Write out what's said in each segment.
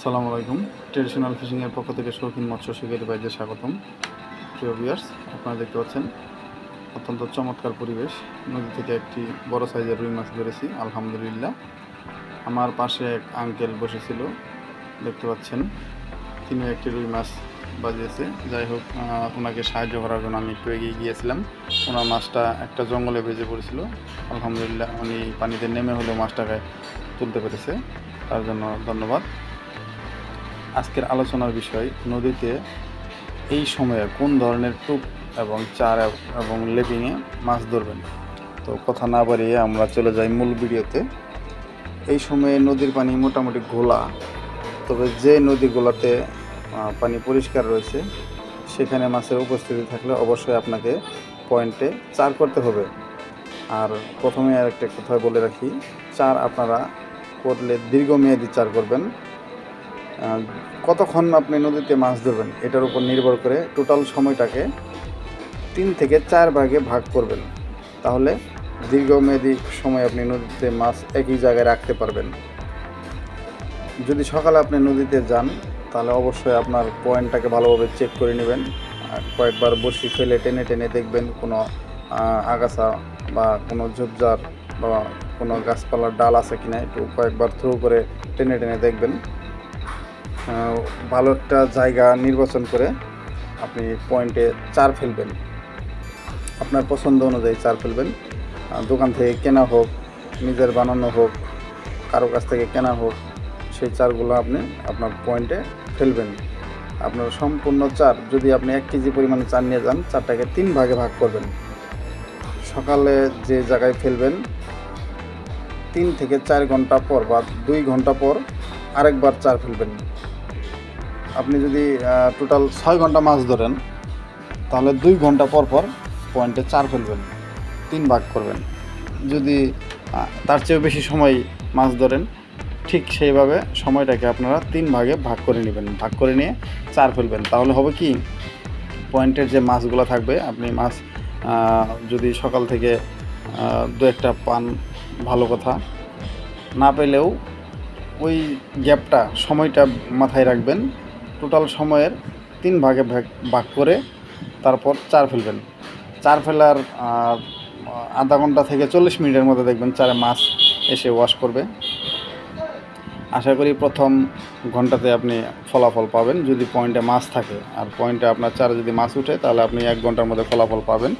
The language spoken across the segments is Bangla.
আসসালামু আলাইকুম। ট্রেডিশনাল ফিশিংয়ের পক্ষ থেকে শৌখিন মৎস্য শিকারী ভাইদের স্বাগতম। প্রিয় ভিউয়ার্স আপনারা দেখতে পাচ্ছেন, অত্যন্ত চমৎকার পরিবেশ। নদী থেকে একটি বড় সাইজের রুই মাছ ধরেছি, আলহামদুলিল্লাহ। আমার পাশে এক আঙ্কেল বসেছিল, দেখতে পাচ্ছেন তিনি একটি রুই মাছ বাজিয়েছে। যাই হোক ওনাকে সাহায্য করার জন্য আমি একটু এগিয়ে গিয়েছিলাম। ওনার মাছটা একটা জঙ্গলে বেজে পড়েছিল। আলহামদুলিল্লাহ, উনি পানিতে নেমে হলেও মাছটাকে তুলতে পেরেছে। তার জন্য ধন্যবাদ। আজকের আলোচনার বিষয়, নদীতে এই সময়ে কোন ধরনের টুপ এবং চার এবং লেপিংয়ে মাছ ধরবেন? তো কথা না বাড়িয়ে আমরা চলে যাই মূল ভিডিওতে। এই সময়ে নদীর পানি মোটামুটি ঘোলা, তবে যে নদীগুলোতে পানি পরিষ্কার রয়েছে, সেখানে মাছের উপস্থিতি থাকলে অবশ্যই আপনাকে পয়েন্টে চার করতে হবে। আর প্রথমে আর একটা কথা বলে রাখি, চার আপনারা করলে দীর্ঘমেয়াদী চার করবেন। কতক্ষণ আপনি নদীতে মাছ ধরবেন? এটার উপর নির্ভর করে টোটাল সময়টাকে তিন থেকে চার ভাগে ভাগ করবেন। তাহলে দীর্ঘমেয়াদী সময় আপনি নদীতে মাছ একই জায়গায় রাখতে পারবেন। যদি সকালে আপনি নদীতে যান, তাহলে অবশ্যই আপনার পয়েন্টটাকে ভালোভাবে চেক করে নেবেন। কয়েকবার বসি ফেলে টেনে টেনে দেখবেন কোনো আগাছা বা কোনো ঝোপঝাড় বা কোনো গাছপালার ডাল আছে কিনা, একটু কয়েকবার থ্রো করে টেনে টেনে দেখবেন। ভালো একটা জায়গা নির্বাচন করে আপনি পয়েন্টে চার ফেলবেন। আপনার পছন্দ অনুযায়ী চার ফেলবেন। দোকান থেকে কেনা হোক, নিজের বানানো হোক, কারও কাছ থেকে কেনা হোক, সেই চারগুলো আপনি আপনার পয়েন্টে ফেলবেন। আপনার সম্পূর্ণ চার, যদি আপনি এক কেজি পরিমাণে চার নিয়ে যান, চারটাকে তিন ভাগে ভাগ করবেন। সকালে যে জায়গায় ফেলবেন, তিন থেকে চার ঘণ্টা পর বা দুই ঘণ্টা পর আরেকবার চার ফেলবেন। আপনি যদি টোটাল ছয় ঘণ্টা মাছ ধরেন, তাহলে দুই ঘণ্টা পর পর পয়েন্টে চার ফেলবেন, তিন ভাগ করবেন। যদি তার চেয়েও বেশি সময় মাছ ধরেন, ঠিক সেইভাবে সময়টাকে আপনারা তিন ভাগে ভাগ করে নেবেন। ভাগ করে নিয়ে চার ফেলবেন। তাহলে হবে কি, পয়েন্টের যে মাছগুলো থাকবে, আপনি মাছ যদি সকাল থেকে দু একটা পান, ভালো কথা। না পেলেও ওই গ্যাপটা, সময়টা মাথায় রাখবেন। টোটাল সময়ের তিন ভাগে ভাগ করে তারপর চার ফেলবেন। চার ফেলার আধা ঘণ্টা থেকে চল্লিশ মিনিটের মধ্যে দেখবেন চারে মাছ এসে ওয়াশ করবে। আশা করি প্রথম ঘন্টাতে আপনি ফলাফল পাবেন। যদি পয়েন্টে মাছ থাকে, আর পয়েন্টে আপনার চারে যদি মাছ উঠে, তাহলে আপনি এক ঘণ্টার মধ্যে ফলাফল পাবেন।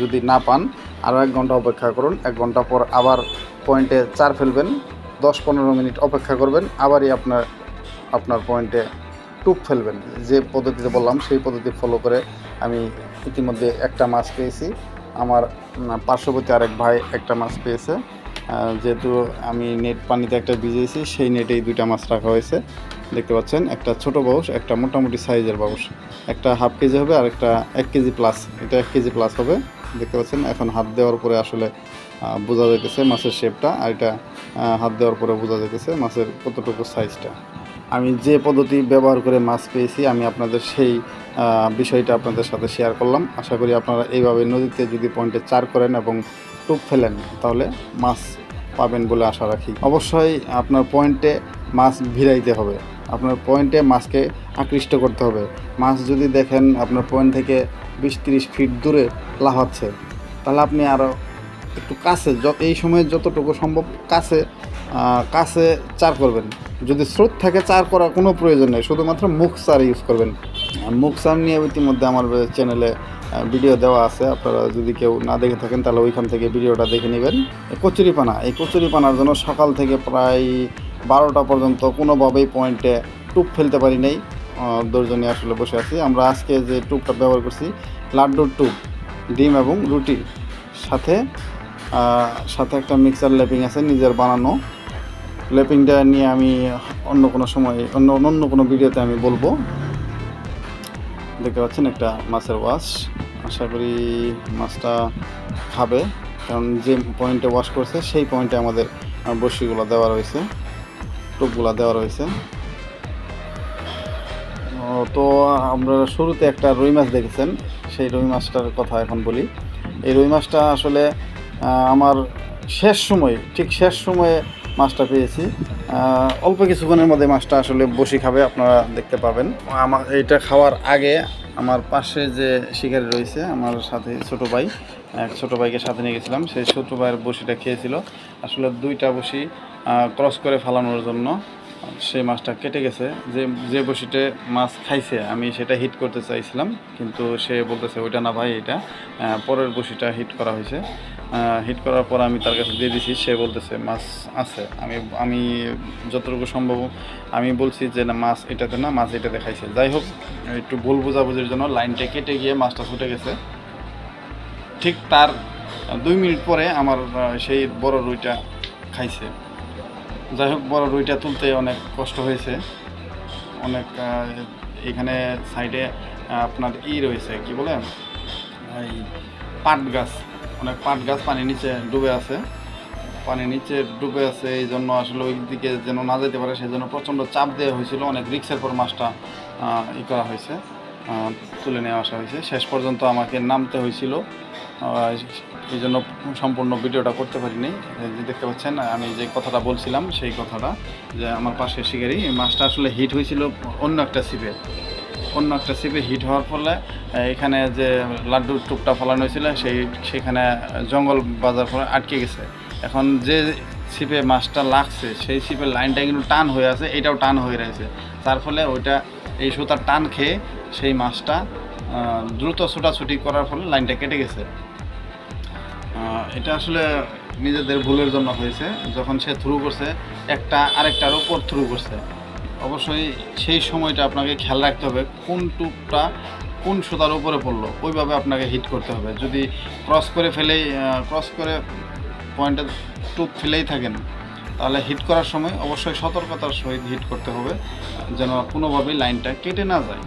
যদি না পান, আরও এক ঘণ্টা অপেক্ষা করুন। এক ঘণ্টা পর আবার পয়েন্টে চার ফেলবেন। দশ পনেরো মিনিট অপেক্ষা করবেন। আবারই আপনার আপনার পয়েন্টে টুপ ফেলবেন। যে পদ্ধতিতে বললাম, সেই পদ্ধতি ফলো করে আমি ইতিমধ্যে একটা মাছ পেয়েছি। আমার পার্শ্ববর্তী আরেক ভাই একটা মাছ পেয়েছে। যেহেতু আমি নেট পানিতে একটা ভিজিয়েছি সেই নেটেই দুইটা মাছ রাখা হয়েছে। দেখতে পাচ্ছেন, একটা ছোট বাউস একটা মোটামুটি সাইজের বাউস একটা হাফ কেজি হবে আর একটা এক কেজি প্লাস এটা এক কেজি প্লাস হবে। দেখতে পাচ্ছেন, এখন হাত দেওয়ার পরে আসলে বোঝা যাইতেছে মাছের শেপটা আর এটা হাত দেওয়ার পরে বোঝা যেতেছে মাছের কতটুকু সাইজটা আমি যে পদ্ধতি ব্যবহার করে মাছ পেয়েছি, আমি আপনাদের সেই বিষয়টা আপনাদের সাথে শেয়ার করলাম। আশা করি আপনারা এইভাবে নদীতে যদি পয়েন্টে চার করেন এবং টুপ ফেলেন, তাহলে মাছ পাবেন বলে আশা রাখি। অবশ্যই আপনার পয়েন্টে মাছ ভিড়াইতে হবে। আপনার পয়েন্টে মাছকে আকৃষ্ট করতে হবে। মাছ যদি দেখেন আপনার পয়েন্ট থেকে বিশ তিরিশ ফিট দূরে লাফাচ্ছে, তাহলে আপনি আরও একটু কাছে এই সময় যতটুকু সম্ভব কাছে কাছে চার করবেন। যদি স্রোত থাকে চার করার কোনো প্রয়োজন নেই, শুধুমাত্র মুখ চার ইউজ করবেন। মুখ চার নিয়ে ইতিমধ্যে আমার চ্যানেলে ভিডিও দেওয়া আছে। আপনারা যদি কেউ না দেখে থাকেন, তাহলে ওইখান থেকে ভিডিওটা দেখে নেবেন। কচুরিপানা, এই কচুরিপানার জন্য সকাল থেকে প্রায় বারোটা পর্যন্ত কোনোভাবেই পয়েন্টে টুপ ফেলতে পারি নাই। নিয়ে আসলে বসে আছি। আমরা আজকে যে টুপটা ব্যবহার করছি, লাড্ডুর টুপ ডিম এবং রুটি সাথে সাথে একটা মিক্সার লেপিং আছে, নিজের বানানো। লেপিংটা নিয়ে আমি অন্য কোনো সময়, অন্য অন্য কোনো ভিডিওতে আমি বলব। দেখতে পাচ্ছেন একটা মাছের ওয়াশ। আশা করি মাছটা খাবে, কারণ যে পয়েন্টে ওয়াশ করছে, সেই পয়েন্টে আমাদের বড়শিগুলো দেওয়া রয়েছে, টোপগুলো দেওয়া রয়েছে। তো আমরা শুরুতে একটা রুই মাছ দেখেছেন, সেই রুই মাছটার কথা এখন বলি। এই রুই মাছটা আসলে আমার শেষ সময়ে, ঠিক শেষ সময়ে মাছটা পেয়েছি। অল্প কিছুক্ষণের মধ্যে মাছটা আসলে বসি খাবে, আপনারা দেখতে পাবেন। আমার এইটা খাওয়ার আগে আমার পাশে যে শিকারি রয়েছে, আমার সাথে ছোট ভাই, এক ছোট ভাইকে সাথে নিয়ে গেছিলাম। সেই ছোট ভাইয়ের বসিটা খেয়েছিল। আসলে দুইটা বসি ক্রস করে ফালানোর জন্য সেই মাছটা কেটে গেছে। যে যে বসিতে মাছ খাইছে, আমি সেটা হিট করতে চাইছিলাম, কিন্তু সে বলতেছে, ওইটা না ভাই, এটা। পরের বসিটা হিট করা হয়েছে। হিট করার পর আমি তার কাছে দিয়ে দিছি, সে বলতেছে, মাছ আছে। আমি আমি যতটুকু সম্ভব, আমি বলছি যে, না, মাছ এটাতে না, মাছ এটাতে খাইছে যাই হোক, একটু ভুল বোঝাবুঝির জন্য লাইনটা কেটে গিয়ে মাছটা ছুটে গেছে। ঠিক তার দুই মিনিট পরে আমার সেই বড় রুইটা খাইছে। যাই হোক, বড় রুইটা তুলতে অনেক কষ্ট হয়েছে। অনেক এখানে সাইডে আপনার ই রয়েছে, কি বলে? এই পাট গাছ। অনেক পাট গাছ পানির নিচে ডুবে আছে। পানির নিচে ডুবে আছে এই জন্য আসলে ওই দিকে যেন না যেতে পারে সেই জন্য প্রচণ্ড চাপ দেওয়া হয়েছিল। অনেক রিক্সের পর মাছটা ই করা হয়েছে তুলে নিয়ে আসা হয়েছে। শেষ পর্যন্ত আমাকে নামতে হয়েছিল। এই জন্য সম্পূর্ণ ভিডিওটা করতে পারিনি। যে দেখতে পাচ্ছেন, আমি যে কথাটা বলছিলাম, সেই কথাটা, যে আমার পাশে শিকারি মাছটা আসলে হিট হয়েছিল অন্য একটা সিপে অন্য একটা সিপে হিট হওয়ার ফলে এখানে যে লাড্ডুর টুকটা ফলানো হয়েছিল, সেই, সেখানে জঙ্গল বাজার ফলে আটকে গেছে। এখন যে ছিপে মাছটা লাগছে, সেই ছিপের লাইনটা কিন্তু টান হয়ে আছে, এটাও টান হয়ে রয়েছে। তার ফলে ওইটা, এই সুতার টান খেয়ে সেই মাছটা দ্রুত ছোটাছুটি করার ফলে লাইনটা কেটে গেছে। এটা আসলে নিজেদের ভুলের জন্য হয়েছে। যখন সে থ্রু করছে, একটা আরেকটার উপর থ্রু করছে। অবশ্যই সেই সময়টা আপনাকে খেয়াল রাখতে হবে, কোন টুপটা কোন সুতার উপরে পড়ল, ওইভাবে আপনাকে হিট করতে হবে। যদি ক্রস করে ফেলেই ক্রস করে পয়েন্টে টুপ ফেলেই থাকেন, তাহলে হিট করার সময় অবশ্যই সতর্কতার সহিত হিট করতে হবে, যেন কোনোভাবেই লাইনটা কেটে না যায়।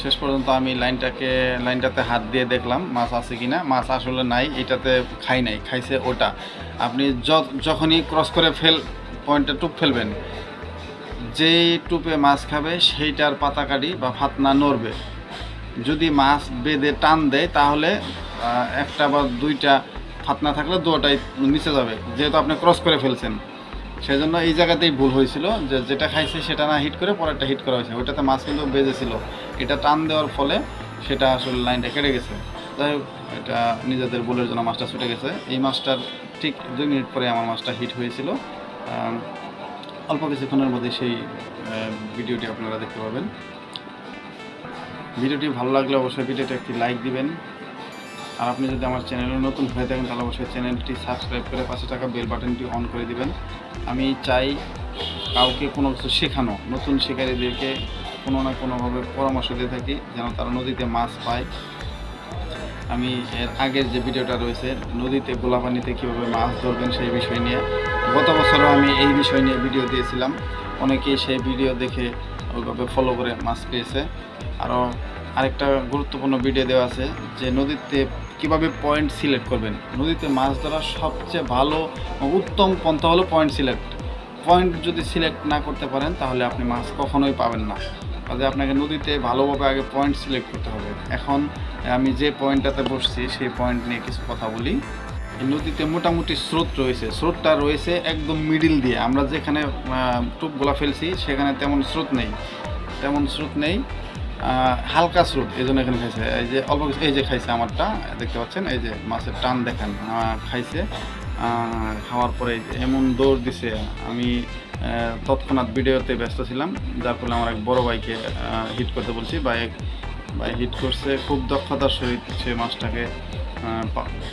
শেষ পর্যন্ত আমি লাইনটাকে, লাইনটাতে হাত দিয়ে দেখলাম, মাছ আছে কি না মাছ আসলে নাই, এটাতে খাই নাই, খাইছে ওটা। আপনি যখনই ক্রস করে ফেল পয়েন্টে টুপ ফেলবেন, যেই টুপে মাছ খাবে, সেইটার পাতা কাটি বা ফাতনা নড়বে। যদি মাছ বেঁধে টান দেয়, তাহলে একটা বা দুইটা ফাতনা থাকলে দুটাই নিচে যাবে, যেহেতু আপনি ক্রস করে ফেলছেন। সেই জন্য এই জায়গাতেই ভুল হয়েছিল যে যেটা খাইছে সেটা না হিট করে পরেরটা হিট করা হয়েছে। ওইটাতে মাছ কিন্তু বেজেছিল এটা টান দেওয়ার ফলে সেটা আসলে লাইনটা কেটে গেছে। যাই হোক, এটা নিজেদের ভুলের জন্য মাছটা ছুটে গেছে। এই মাছটার ঠিক দুই মিনিট পরে আমার মাছটা হিট হয়েছিল। অল্প কিছুক্ষণের মধ্যে সেই ভিডিওটি আপনারা দেখতে পাবেন ভিডিওটি ভালো লাগলে অবশ্যই ভিডিওটি একটি লাইক দিবেন। আর আপনি যদি আমার চ্যানেলে নতুন হয়ে থাকেন, তাহলে অবশ্যই চ্যানেলটি সাবস্ক্রাইব করে পাশে থাকা বেল বাটনটি অন করে দিবেন। আমি চাই কাউকে কোনো কিছু শেখানো, নতুন শিকারীদেরকে কোনো না কোনোভাবে পরামর্শ দিয়ে থাকি, যেন তারা নদীতে মাছ পায়। আমি এর আগের যে ভিডিওটা রয়েছে, নদীতে গোলাপানিতে কীভাবে মাছ ধরবেন সেই বিষয় নিয়ে। গত বছরও আমি এই বিষয় নিয়ে ভিডিও দিয়েছিলাম। অনেকেই সেই ভিডিও দেখে ওইভাবে ফলো করে মাছ পেয়েছে। আরও আরেকটা গুরুত্বপূর্ণ ভিডিও দেওয়া আছে যে নদীতে কীভাবে পয়েন্ট সিলেক্ট করবেন? নদীতে মাছ ধরার সবচেয়ে ভালো উত্তম পন্থা হলো পয়েন্ট সিলেক্ট পয়েন্ট যদি সিলেক্ট না করতে পারেন, তাহলে আপনি মাছ কখনোই পাবেন না। কাজে আপনাকে নদীতে ভালোভাবে আগে পয়েন্ট সিলেক্ট করতে হবে। এখন আমি যে পয়েন্টটাতে বসছি, সেই পয়েন্ট নিয়ে কিছু কথা বলি। নদীতে মোটামুটি স্রোত রয়েছে। স্রোতটা রয়েছে একদম মিডিল দিয়ে। আমরা যেখানে টুপগুলা ফেলছি, সেখানে তেমন স্রোত নেই। তেমন স্রোত নেই। হালকা স্রোত এই জন্য এখানে খাইছে। এই যে অল্প কিছু এই যে খাইছে আমারটা, দেখতে পাচ্ছেন? এই যে মাছের টান দেখেন খাইছে। খাওয়ার পরে এমন দৌড় দিছে। আমি তৎক্ষণাৎ ভিডিওতে ব্যস্ত ছিলাম, যার ফলে আমার এক বড় ভাইকে হিট করতে বলছি। ভাই ভাই হিট করছে, খুব দক্ষতার সহিত সে মাছটাকে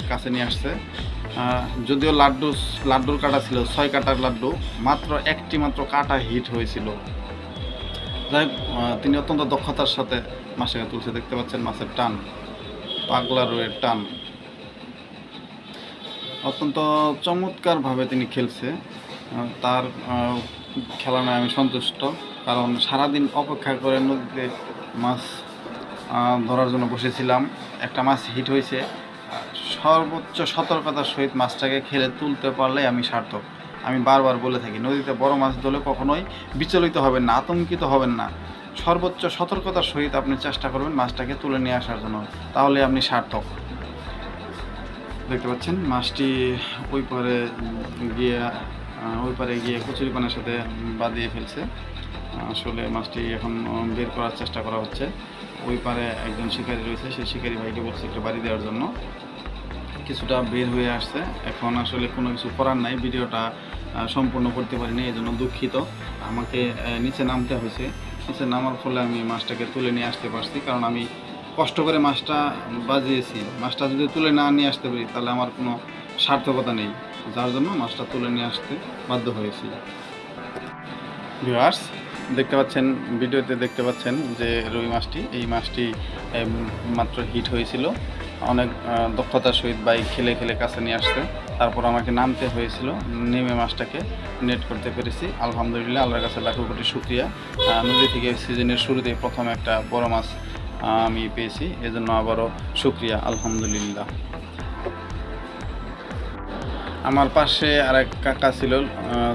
কাছে নিয়ে আসছে। যদিও লাড্ডু লাড্ডুর কাটা ছিল, ছয় কাটার লাড্ডু, মাত্র একটি মাত্র কাটা হিট হয়েছিল। যাই তিনি অত্যন্ত দক্ষতার সাথে মাছটাকে তুলছে দেখতে পাচ্ছেন মাছের টান পাগলা রোয়ের টান। অত্যন্ত চমৎকারভাবে তিনি খেলছে। তার আহ, খেলা নয় আমি সন্তুষ্ট কারণ সারাদিন অপেক্ষা করে নদীতে মাছ ধরার জন্য বসেছিলাম। একটা মাছ হিট হয়েছে। সর্বোচ্চ সতর্কতার সহিত মাছটাকে খেলে তুলতে পারলে আমি সার্থক। আমি বারবার বলে থাকি, নদীতে বড় মাছ ধরলে কখনোই বিচলিত হবেন না, আতঙ্কিত হবেন না। সর্বোচ্চ সতর্কতার সহিত আপনি চেষ্টা করবেন মাছটাকে তুলে নিয়ে আসার জন্য, তাহলে আপনি সার্থক। দেখতে পাচ্ছেন, মাছটি ওই পারে গিয়ে ওই পারে গিয়ে কচুরিপানার সাথে বাঁধিয়ে ফেলছে। আসলে মাছটি এখন বের করার চেষ্টা করা হচ্ছে। ওই পারে একজন শিকারী রয়েছে, সেই শিকারী ভাইকে বলছে একটু বাড়ি দেওয়ার জন্য। কিছুটা বের হয়ে আসছে। এখন আসলে কোনো কিছু করার নাই, ভিডিওটা সম্পূর্ণ করতে পারিনি, এই জন্য দুঃখিত। আমাকে নিচে নামতে হয়েছে। নিচে নামার ফলে আমি মাছটাকে তুলে নিয়ে আসতে পারছি, কারণ আমি কষ্ট করে মাছটা বাজিয়েছি। মাছটা যদি তুলে না নিয়ে আসতে পারি, তাহলে আমার কোনো সার্থকতা নেই। যার জন্য মাছটা তুলে নিয়ে আসতে বাধ্য হয়েছি। ভিউয়ার্স, দেখতে পাচ্ছেন, ভিডিওতে দেখতে পাচ্ছেন যে রুই মাছটি, এই মাছটি মাত্র হিট হয়েছিল। অনেক দক্ষতার সহিত বাইক খেলে খেলে কাছে নিয়ে আসতে তারপর আমাকে নামতে হয়েছিল, নেমে মাছটাকে নেট করতে পেরেছি। আলহামদুলিল্লাহ, আল্লাহর কাছে লাখো কোটি শুক্রিয়া। নদী থেকে সিজনের শুরুতেই প্রথম একটা বড় মাছ আমি পেয়েছি। এজন্য আবারও শুক্রিয়া, আলহামদুলিল্লাহ। আমার পাশে আরেক কাকা ছিল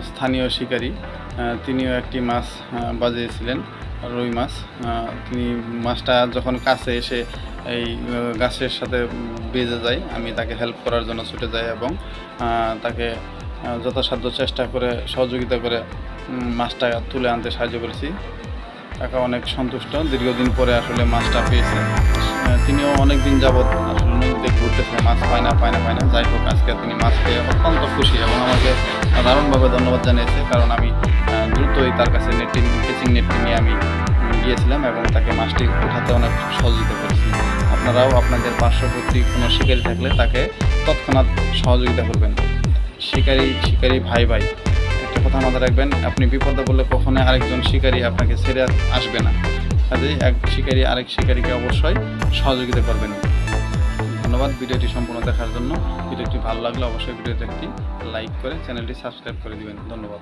স্থানীয় শিকারী। তিনিও একটি মাছ বাজিয়েছিলেন, রুই মাছ। তিনি মাছটা যখন কাছে এসে এই গাছের সাথে বেজে যায় আমি তাকে হেল্প করার জন্য ছুটে যাই এবং তাকে যথাসাধ্য চেষ্টা করে, সহযোগিতা করে মাছটা তুলে আনতে সাহায্য করেছি। কাকা অনেক সন্তুষ্ট। দীর্ঘদিন পরে আসলে মাছটা পেয়েছে। তিনিও অনেক দিন যাবৎ আসলে নদীতে ঘুরতেছে, মাছ পায় না পায় না পায় না। যাই হোক, আজকে তিনি মাছ পেয়ে অত্যন্ত খুশি এবং আমাকে দারুণভাবে ধন্যবাদ জানিয়েছে। কারণ আমি দ্রুতই তার কাছে নেটটি কেচিং নেটটি নিয়ে আমি গিয়েছিলাম এবং তাকে মাছটি উঠাতে অনেক সহযোগিতা করেছি। আপনারাও আপনাদের পার্শ্ববর্তী কোনো শিকারী থাকলে তাকে তৎক্ষণাৎ সহযোগিতা করবেন। শিকারী শিকারী ভাই ভাই, একটা কথা মাথায় রাখবেন, আপনি বিপদে বললে কখনোই আরেকজন শিকারী আপনাকে ছেড়ে আসবে না। কাজেই এক শিকারী আরেক শিকারীকে অবশ্যই সহযোগিতা করবেন। ধন্যবাদ, ভিডিওটি সম্পূর্ণ দেখার জন্য। ভিডিওটি ভালো লাগলে অবশ্যই ভিডিওতে একটি লাইক করে চ্যানেলটি সাবস্ক্রাইব করে দিবেন। ধন্যবাদ।